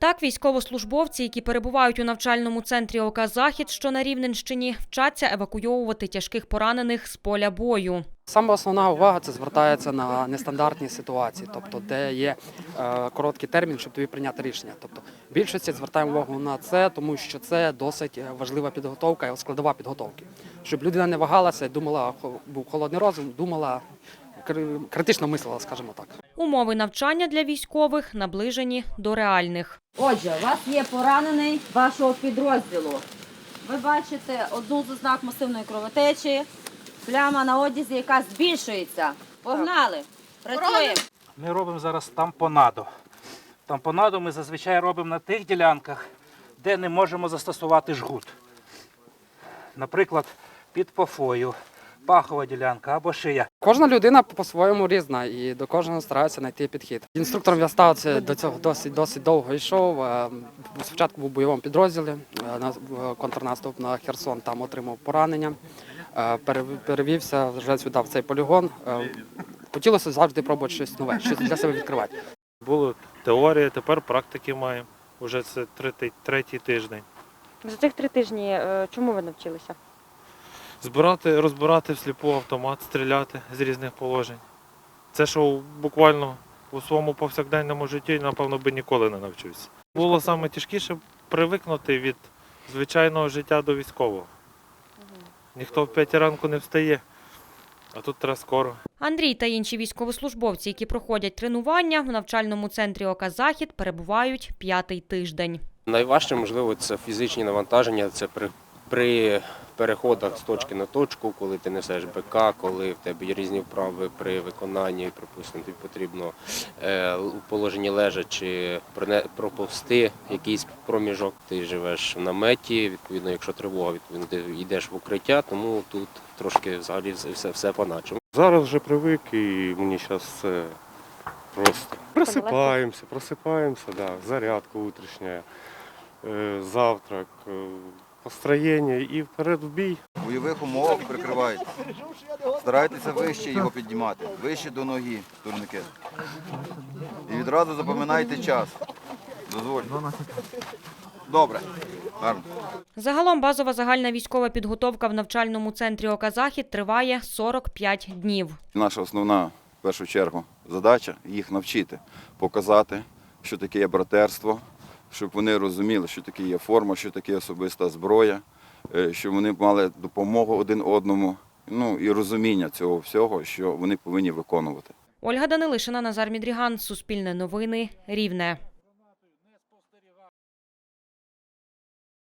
Так, військовослужбовці, які перебувають у навчальному центрі ОК «Захід», що на Рівненщині, вчаться евакуйовувати тяжких поранених з поля бою. Саме основна увага це звертається на нестандартні ситуації, тобто де є е, короткий термін, щоб тобі прийняти рішення. Тобто більшості звертаємо увагу на це, тому що це досить е, важлива підготовка і складова підготовки. Щоб людина не вагалася, думала, хо- був холодний розум, думала критично мислила, скажімо так. Умови навчання для військових наближені до реальних. Отже, у вас є поранений вашого підрозділу. Ви бачите одну з ознак масивної кровотечі, пляма на одязі, яка збільшується. Погнали! Працюємо! Ми робимо зараз тампонадо. Тампонадо ми зазвичай робимо на тих ділянках, де не можемо застосувати жгут. Наприклад, під пофою, пахова ділянка або шия. Кожна людина по-своєму різна і до кожного старається знайти підхід. Інструктором я став це до цього досить досить довго йшов. Спочатку був у бойовому підрозділі, на контрнаступ на Херсон, там отримав поранення. Перевівся вже сюди в цей полігон. Хотілося завжди пробувати щось нове, щось для себе відкривати. Було теорія, тепер практики маємо. Уже це третій, третій тиждень. За цих три тижні е, чому ви навчилися? Збирати, розбирати всліпу автомат, стріляти з різних положень. Це що буквально у своєму повсякденному житті, напевно, би ніколи не навчився. Було саме тяжкіше привикнути від звичайного життя до військового. Ніхто в п'ятій ранку не встає, а тут треба скоро. Андрій та інші військовослужбовці, які проходять тренування в навчальному центрі ОК «Захід», перебувають п'ятий тиждень. Найважче, можливо, це фізичні навантаження, це при, переходах з точки на точку, коли ти несеш БК, коли в тебе є різні вправи при виконанні, припустимо, тобі потрібно е, у положенні лежачи проповсти якийсь проміжок. Ти живеш в наметі, відповідно, якщо тривога, відповідно, ти йдеш в укриття, тому тут трошки взагалі все, все, по-начому. Зараз вже привик і мені зараз все просто. Просипаємося, просипаємося, да, зарядка утрішня, е, завтрак, е, построєння і вперед в бій. В бойових умовах прикривають. Старайтеся вище його піднімати, вище до ноги турнікет. І відразу запам'ятайте час. Дозвольте. Добре. Гарно. Загалом базова загальна військова підготовка в навчальному центрі ОК «Захід» триває 45 днів. Наша основна, в першу чергу, задача їх навчити, показати, що таке є братерство, щоб вони розуміли, що таке є форма, що таке особиста зброя, е, щоб вони мали допомогу один одному, ну і розуміння цього всього, що вони повинні виконувати. Ольга Данилишина, Назар Мідріган, Суспільне новини, Рівне.